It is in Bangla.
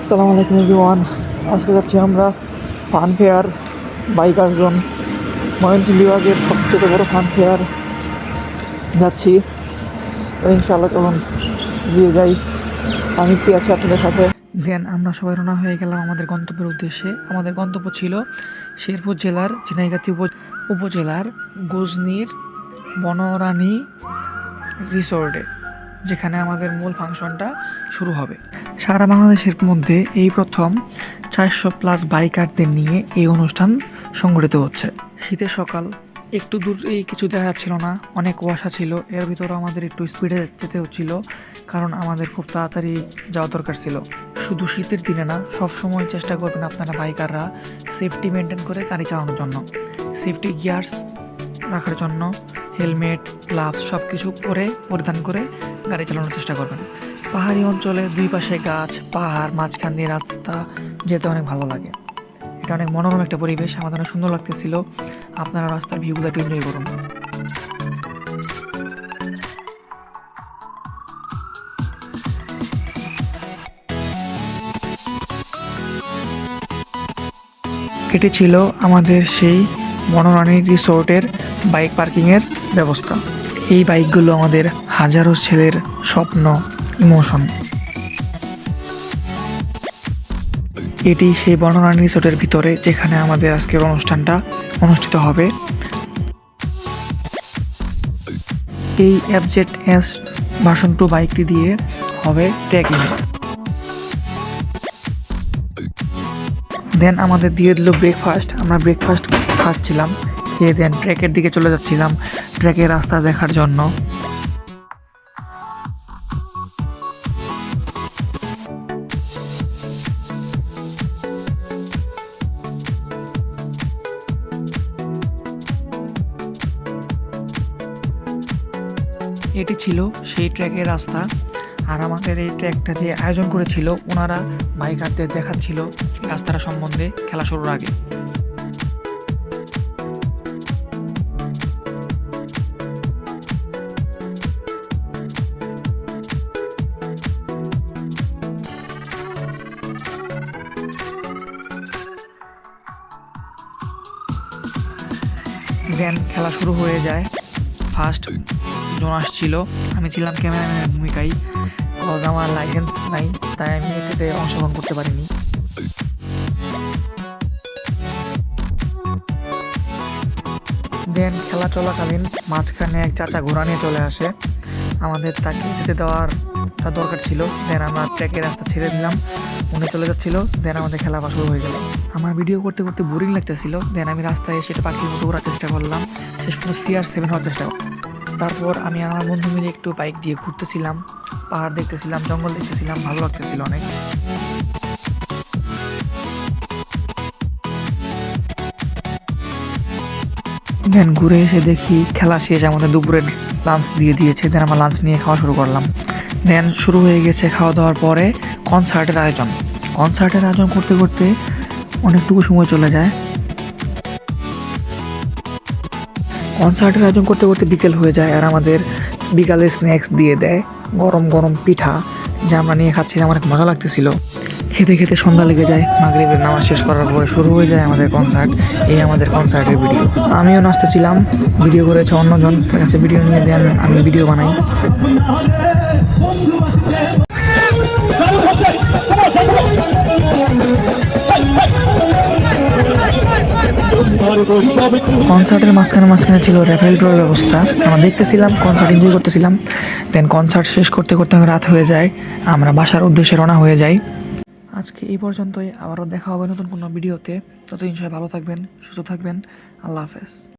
আসসালামু আলাইকুম এভরিওয়ান। আজকে যাচ্ছি আমরা fun fair biker zone Mymensingh বিভাগের সবথেকে বড় ফান ফেয়ার যাচ্ছি ইনশাআল্লাহ তখন গিয়ে যাই। আমি কি আছি আপনাদের সাথে? দেন আমরা সবাই রওনা হয়ে গেলাম আমাদের গন্তব্যের উদ্দেশ্যে। আমাদের গন্তব্য ছিল শেরপুর জেলার ঝিনাইগাতি উপ উপজেলার গজনির বনরানী রিসোর্টে, যেখানে আমাদের মূল ফাংশনটা শুরু হবে। সারা বাংলাদেশের মধ্যে এই প্রথম চারশো প্লাস বাইকারদের নিয়ে এই অনুষ্ঠান সংগঠিত হচ্ছে। শীতের সকাল, একটু দূর এই কিছু দেখা যাচ্ছিল না, অনেক কুয়াশা ছিল, এর ভিতরে আমাদের একটু স্পিডে যেতে হচ্ছিল কারণ আমাদের খুব তাড়াতাড়ি যাওয়া দরকার ছিল। শুধু শীতের দিনে না সব সময় চেষ্টা করবেন আপনারা বাইকাররা সেফটি মেনটেন করে গাড়ি চালানোর জন্য। সেফটি গিয়ার্স রাখার জন্য হেলমেট গ্লাভস সব কিছু পরে পরিধান করে গাড়ি চালানোর চেষ্টা করবেন। পাহাড়ি অঞ্চলে দুই পাশে গাছ, পাহাড়, মাঝখান দিয়ে রাস্তা, যেতে অনেক ভালো লাগে। এটা অনেক মনোরম একটা পরিবেশ আমাদের অনেক সুন্দর লাগতেছিল। আপনারা রাস্তার ভিউগুলো একটু এনজয় করুন। এটি ছিল আমাদের সেই বনরানী রিসোর্টের বাইক পার্কিংয়ের ব্যবস্থা। এই বাইকগুলো আমাদের হাজারো ছেলের স্বপ্ন ইমোশন। এটি সেই বনরানী রিসোর্টের ভিতরে যেখানে আমাদের আজকের অনুষ্ঠানটা অনুষ্ঠিত হবে। এই অ্যাবজেট এস ভার্সন টু বাইকটি দিয়ে হবে ট্রেকিং দেন আমাদের দিয়ে দিল ব্রেকফাস্ট আমরা ব্রেকফাস্ট খাচ্ছিলাম। খেয়ে দেন ট্রেকের দিকে চলে যাচ্ছিলাম। ট্রেকের রাস্তা দেখার জন্য। এটি ছিল সেই ট্র্যাকের রাস্তা। আর আমাদের এই ট্র্যাকটা যে আয়োজন করেছিল, ওনারা বাইকারদের দেখাচ্ছিল রাস্তাটা সম্বন্ধে খেলা শুরুর আগে। খেলা শুরু হয়ে যায়। ফার্স্ট জন আসছিল। আমি ছিলাম ক্যামেরাম্যানের ভূমিকায়। কজ আমার লাইসেন্স নাই, তাই আমি এটাতে অংশগ্রহণ করতে পারিনি। দেন খেলা চলাকালীন মাঝখানে এক চাচা ঘোড়া নিয়ে চলে আসে। আমাদের তাকে যেতে দেওয়ার তা দরকার ছিল। দেন আমরা ট্র্যাকের রাস্তা ছেড়ে দিলাম। উনি চলে যাচ্ছিল। দেন আমাদের খেলা আবার শুরু হয়ে গেল। আমার ভিডিও করতে করতে বোরিং লাগতেছিল। দেন আমি রাস্তায় সেটা পাখির মতো ওড়ার চেষ্টা করলাম। শেষ পর্যন্ত সিআর সেভেন হওয়ার চেষ্টা করলাম। তারপর আমি আমার বন্ধু মিলে একটু বাইক দিয়ে ঘুরতেছিলাম, পাহাড় দেখতেছিলাম, জঙ্গল দেখতেছিলাম, ভালো লাগতেছিল অনেক। দেন ঘুরে এসে দেখি খেলা শেষ, আমাদের দুপুরের লাঞ্চ দিয়ে দিয়েছে দেন আমরা লাঞ্চ নিয়ে খাওয়া শুরু করলাম। দেন শুরু হয়ে গেছে খাওয়া দাওয়ার পরে কনসার্টের আয়োজন। কনসার্টের আয়োজন করতে করতে অনেকটুকু সময় চলে যায়। কনসার্টের আয়োজন করতে করতে বিকেল হয়ে যায় আর আমাদের বিকালে স্ন্যাক্স দিয়ে দেয় গরম গরম পিঠা, যা আমরা নিয়ে খাচ্ছিলাম, অনেক মজা লাগতেছিল। খেতে খেতে সন্ধ্যা লেগে যায়, মাগরিবের নামাজ শেষ করার পরে শুরু হয়ে যায় আমাদের কনসার্ট এই আমাদের কনসার্টের ভিডিও আমিও নাচতেছিলাম ভিডিও করেছে অন্যজন, তার কাছে ভিডিও নিয়ে দেন, আমি ভিডিও বানাই। কনসার্টের মাঝখানে মাঝখানে ছিল রেফেল ড্রোর ব্যবস্থা আমরা দেখতেছিলাম কনসার্ট এনজয় করতেছিলাম। দেন কনসার্ট শেষ করতে করতে রাত হয়ে যায়। আমরা বাসার উদ্দেশ্যে রওনা হয়ে যাই। আজকে এই পর্যন্তই। আবারও দেখা হবে নতুন কোনো ভিডিওতে। ততদিন সবাই ভালো থাকবেন, সুস্থ থাকবেন। আল্লাহ হাফেজ।